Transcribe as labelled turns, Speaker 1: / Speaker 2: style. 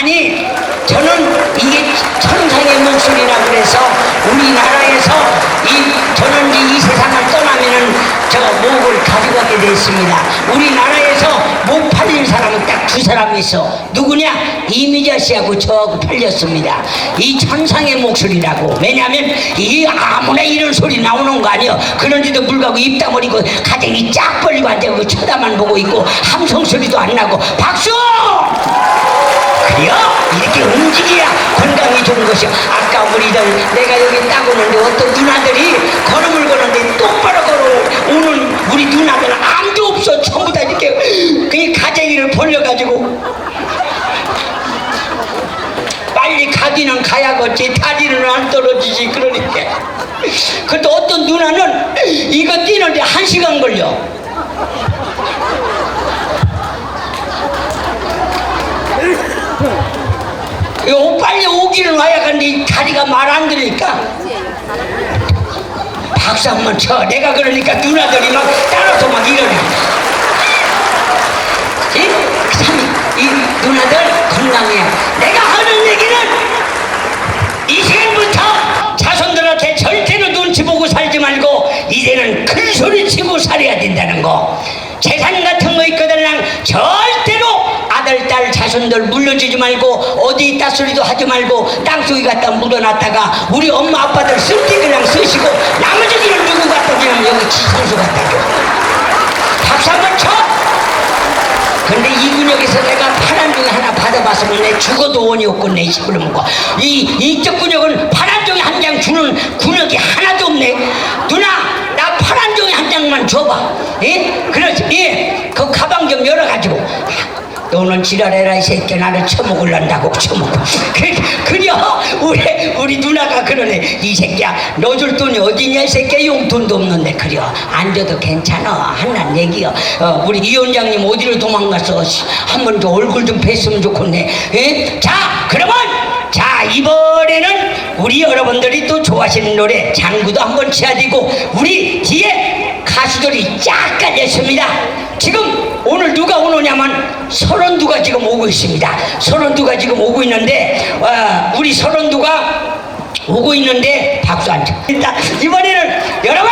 Speaker 1: 아니 저는 이게 천상의 목소리라 그래서 우리나라에서 이 저는 이 세상을 떠나면은 저 목을 가지고 가게 됐습니다. 우리나라에서 목 팔린 사람은 딱 두 사람이 있어. 누구냐? 이미자 씨하고 저하고 팔렸습니다. 이 천상의 목소리라고. 왜냐하면 이 아무나 이런 소리 나오는 거 아니요. 그런데도 불구하고 입 다물리고 가정이 쫙 벌리고 앉아고 쳐다만 보고 있고 함성 소리도 안 나고 박수! 그래요? 이렇게 움직여야 건강이 좋은 것이요. 아까 우리들 내가 여기 딱 오는데 어떤 누나들이 걸음을 거는데 똑바로 걸어 오는 우리 누나들은 아무도 없어. 전부 다 이렇게 그 가재기를 벌려가지고 빨리 가기는 가야겠지 다리는 안 떨어지지 그러니까 그것도 어떤 누나는 이거 뛰는데 한 시간 걸려 오기는 와야 이 다리가 말 안 들으니까 박수 한 번 쳐. 내가 그러니까 누나들이 막 따라서 막 이러네. 이, 참, 이 누나들 건강해. 내가 하는 얘기는 이 시간부터 자손들한테 절대로 눈치 보고 살지 말고 이제는 큰 소리 치고 살아야 된다는 거. 재산 같은 거 있거든 자손들 물려주지 말고 어디 있다 소리도 하지 말고 땅속에 갖다 묻어놨다가 우리 엄마 아빠들 쓸 때 그냥 쓰시고 나머지들은 누구 갖다 주냐면 여기 지선수 갖다 줘. 박수 한번 쳐! 근데 이 근육에서 내가 파란 종이 하나 받아봤으면 내 죽어도 원이 없고 내 힘을 먹고 이 이쪽 근육은 파란 종이 한 장 주는 근육이 하나도 없네 누나 나 파란 종이 한 장만 줘봐 예? 그렇지 예. 그 가방 좀 열어가지고 너는 지랄해라 이 새끼 나를 처먹을란다고 처먹고 그, 그려 우리 우리 누나가 그러네. 이 새끼야 너 줄 돈이 어디냐 이 새끼야. 용돈도 없는데 그려. 안 줘도 괜찮아. 한난 얘기여. 어, 우리 이 원장님 어디로 도망갔어? 한 번 더 얼굴 좀 뵀으면 좋겠네. 예? 자 그러면 자 이번에는 우리 여러분들이 또 좋아하시는 노래 장구도 한번 치야 되고 우리 뒤에 가수들이 쫙 깔렸습니다 지금 오늘 누가 오느냐면 서른두가 지금 오고 있습니다 서른두가 지금 오고 있는데 어, 우리 서른두가 오고 있는데 박수 안 쳐. 이번에는 여러분